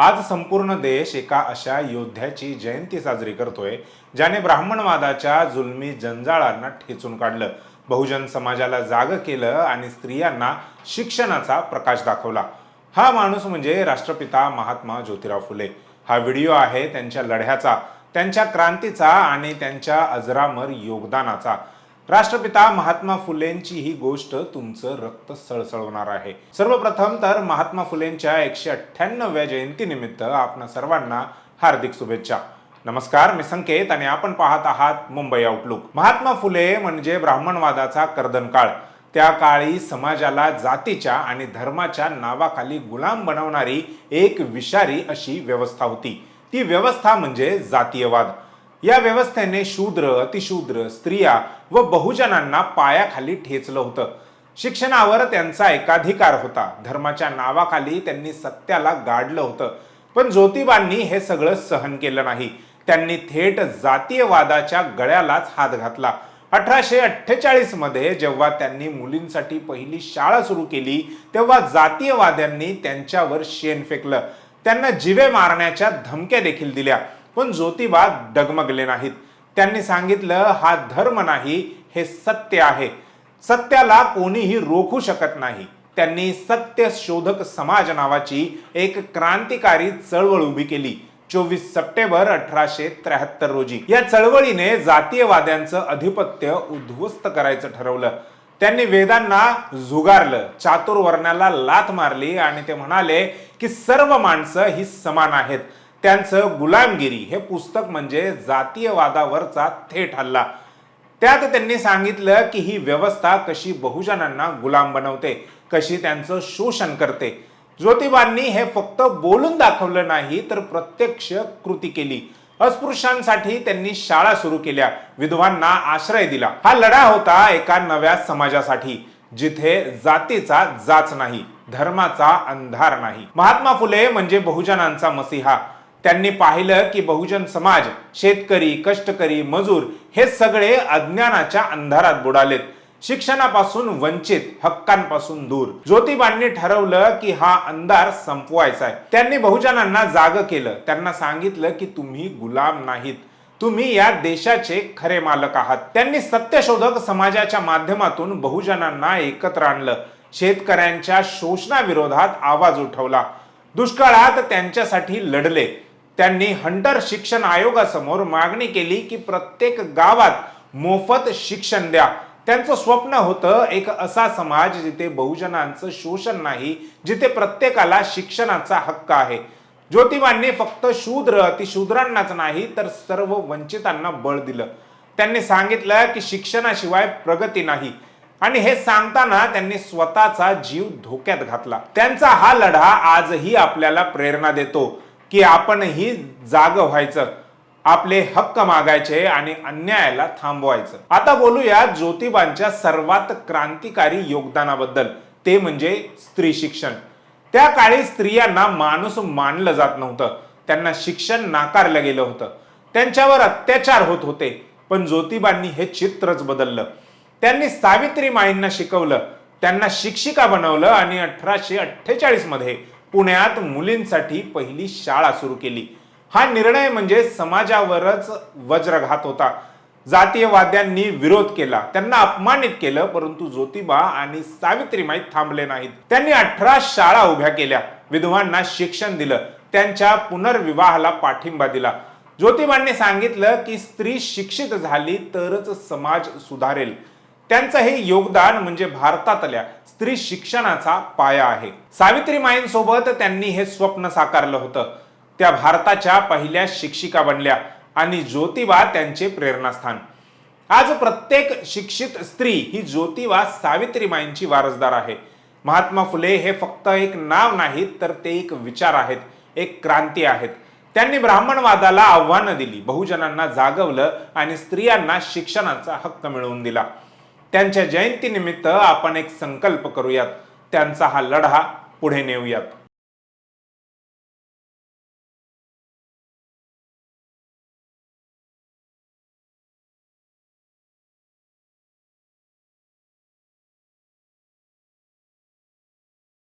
आज संपूर्ण देश एका अशा योद्ध्याची जयंती साजरी करतोय ज्याने ब्राह्मणवादाच्या जुलमी जंजाळांना ठेचून काढलं. बहुजन समाजाला जाग केलं आणि स्त्रियांना शिक्षणाचा प्रकाश दाखवला. हा माणूस म्हणजे राष्ट्रपिता महात्मा ज्योतिराव फुले. हा व्हिडिओ आहे त्यांच्या लढ्याचा त्यांच्या क्रांतीचा आणि त्यांच्या अजरामर योगदानाचा. राष्ट्रपिता महात्मा फुलेंची ही गोष्ट तुमचं रक्त सळसळवणार आहे. सर्वप्रथम तर महात्मा फुलेंच्या एकशे अठ्ठ्याण्णव्या जयंतीनिमित्त आपण सर्वांना हार्दिक शुभेच्छा. नमस्कार मी संकेत आणि आपण पाहत आहात मुंबई आउटलुक महात्मा फुले म्हणजे ब्राह्मणवादाचा कर्दनकाळ. त्या काळी समाजाला जातीच्या आणि धर्माच्या नावाखाली गुलाम बनवणारी एक विषारी अशी व्यवस्था होती. ती व्यवस्था म्हणजे जातीयवाद. या व्यवस्थेने शूद्र अतिशूद्र स्त्रिया व बहुजनांना पायाखाली ठेचलं होतं. शिक्षणावर त्यांचा एकाधिकार होता. धर्माच्या नावाखाली त्यांनी सत्याला गाडलं होतं. पण ज्योतिबांनी हे सगळं सहन केलं नाही. त्यांनी थेट जातीयवादाच्या गळ्यालाच हात घातला. अठराशे अठ्ठेचाळीसमध्ये जेव्हा त्यांनी मुलींसाठी पहिली शाळा सुरू केली तेव्हा जातीयवाद्यांनी त्यांच्यावर शेण फेकलं. त्यांना जिवे मारण्याच्या धमक्या देखील दिल्या. पण ज्योतिबा डगमगले नाहीत. त्यांनी सांगितलं हा धर्म नाही हे सत्य आहे. सत्याला कोणीही रोखू शकत नाही. त्यांनी सत्य शोधक समाज नावाची एक क्रांतिकारी चळवळ उभी केली. चोवीस सप्टेंबर अठराशे त्र्याहत्तर रोजी. या चळवळीने जातीयवाद्यांचं अधिपत्य उद्ध्वस्त करायचं ठरवलं. त्यांनी वेदांना झुगारलं चातुर्वर्णाला लाथ मारली आणि ते म्हणाले की सर्व माणसं ही समान आहेत. त्यांचं गुलामगिरी हे पुस्तक म्हणजे जातीयवादावरचा थेट हल्ला. त्यात त्यांनी सांगितलं की ही व्यवस्था कशी बहुजनांना गुलाम बनवते कशी त्यांचं शोषण करते. ज्योतिबांनी हे फक्त बोलून दाखवलं नाही तर प्रत्यक्ष कृती केली. अस्पृश्यांसाठी त्यांनी शाळा सुरू केल्या विधवांना आश्रय दिला. हा लढा होता एका नव्या समाजासाठी जिथे जातीचा जाच नाही धर्माचा अंधार नाही. महात्मा फुले म्हणजे बहुजनांचा मसिहा. त्यांनी पाहिलं की बहुजन समाज शेतकरी कष्टकरी मजूर हे सगळे अज्ञानाच्या अंधारात बुडालेत. शिक्षणापासून वंचित हक्कांपासून दूर. ज्योतिबांनी ठरवलं की हा अंधार संपवायचा आहे. त्यांनी बहुजनांना जाग केलं. त्यांना सांगितलं की तुम्ही गुलाम नाहीत. तुम्ही या देशाचे खरे मालक आहात. त्यांनी सत्यशोधक समाजाच्या माध्यमातून बहुजनांना एकत्र आणलं. शेतकऱ्यांच्या शोषणाविरोधात आवाज उठवला. दुष्काळात त्यांच्यासाठी लढले. त्यांनी हंटर शिक्षण आयोगासमोर मागणी केली की प्रत्येक गावात मोफत शिक्षण द्या. त्यांचं स्वप्न होतं एक असा समाज जिथे बहुजनांचं शोषण नाही जिथे प्रत्येकाला शिक्षणाचा हक्क आहे. ज्योतिबांनी फक्त शूद्र अतिशूद्रांनाच नाही तर सर्व वंचितांना बळ दिलं. त्यांनी सांगितलं की शिक्षणाशिवाय प्रगती नाही. आणि हे सांगताना त्यांनी स्वतःचा जीव धोक्यात घातला. त्यांचा हा लढा आजही आपल्याला प्रेरणा देतो. की आपणही जाग व्हायचं आपले हक्क मागायचे आणि अन्यायाला थांबवायचं. आता बोलूया ज्योतिबांच्या सर्वात क्रांतिकारी योगदानाबद्दल. ते म्हणजे स्त्री शिक्षण. त्या काळी स्त्रियांना माणूस मानलं जात नव्हतं. त्यांना शिक्षण नाकारलं गेलं होतं. त्यांच्यावर अत्याचार होत होते. पण ज्योतिबांनी हे चित्रच बदललं. त्यांनी सावित्री माईंना शिकवलं. त्यांना शिक्षिका बनवलं आणि अठराशे अठ्ठेचाळीसमध्ये पुण्यात मुलींसाठी पहिली शाळा सुरू केली. हा निर्णय म्हणजे समाजावरच वज्रघात होता. जातीयवाद्यांनी विरोध केला. त्यांना अपमानित केलं परंतु ज्योतिबा आणि सावित्रीमाई थांबले नाहीत. त्यांनी अठरा शाळा उभ्या केल्या. विधवांना शिक्षण दिलं. त्यांच्या पुनर्विवाहाला पाठिंबा दिला. ज्योतिबांनी सांगितलं की स्त्री शिक्षित झाली तरच समाज सुधारेल. त्यांचं हे योगदान म्हणजे भारतातल्या स्त्री शिक्षणाचा पाया आहे. सावित्रीमाईंसोबत त्यांनी हे स्वप्न साकारलं होतं. त्या भारताच्या पहिल्या शिक्षिका बनल्या आणि ज्योतिबा त्यांचे प्रेरणास्थान. आज प्रत्येक शिक्षित स्त्री ही ज्योतिबा सावित्रीमाईंची वारसदार आहे. महात्मा फुले हे फक्त एक नाव नाहीत तर ते एक विचार आहेत एक क्रांती आहेत. त्यांनी ब्राह्मणवादाला आव्हानं दिली बहुजनांना जागवलं आणि स्त्रियांना शिक्षणाचा हक्क मिळवून दिला. त्यांच्या जयंतीनिमित्त आपण एक संकल्प करूयात. त्यांचा हा लढा पुढे नेऊयात.